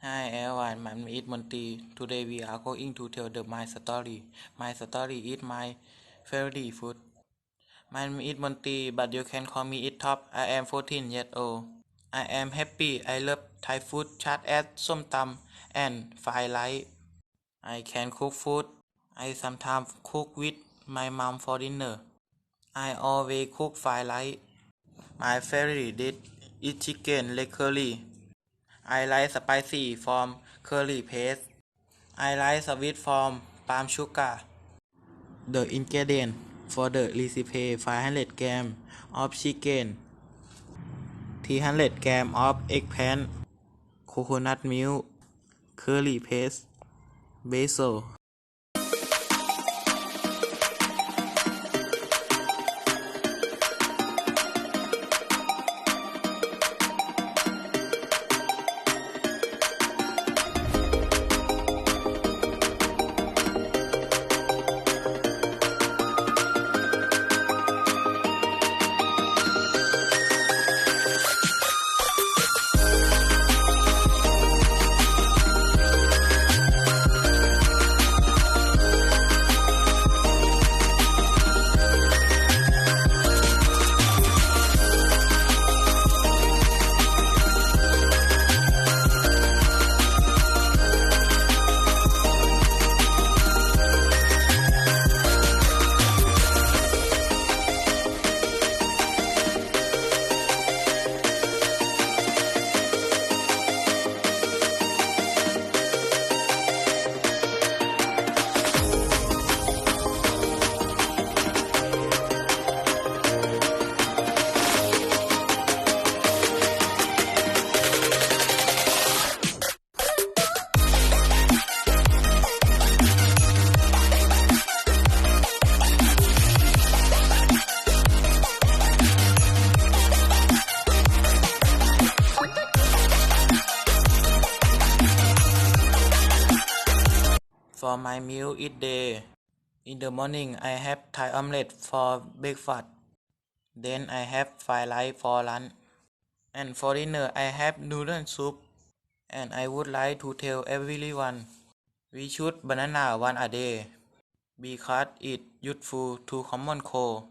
Hi everyone, my name is Monty. Today we are going to tell the my story. My story is my favorite food. My name is Monty, but you can call me it top. I am 14 years old. I am happy. I love Thai food such as som tam and fried rice. I can cook food. I sometimes cook with my mom for dinner. I always cook fried rice. My favorite dish is chicken leg curry. I like spicy from curry paste. I like sweet from palm sugar. The ingredient for the recipe 500 g of chicken, 300 g of eggplant, coconut milk, curry paste, basil. For my meal each day, in the morning I have Thai omelette for breakfast. Then I have fried rice for lunch. And for dinner I have noodle soup. And I would like to tell everyone we should banana one a day because it useful to common cold.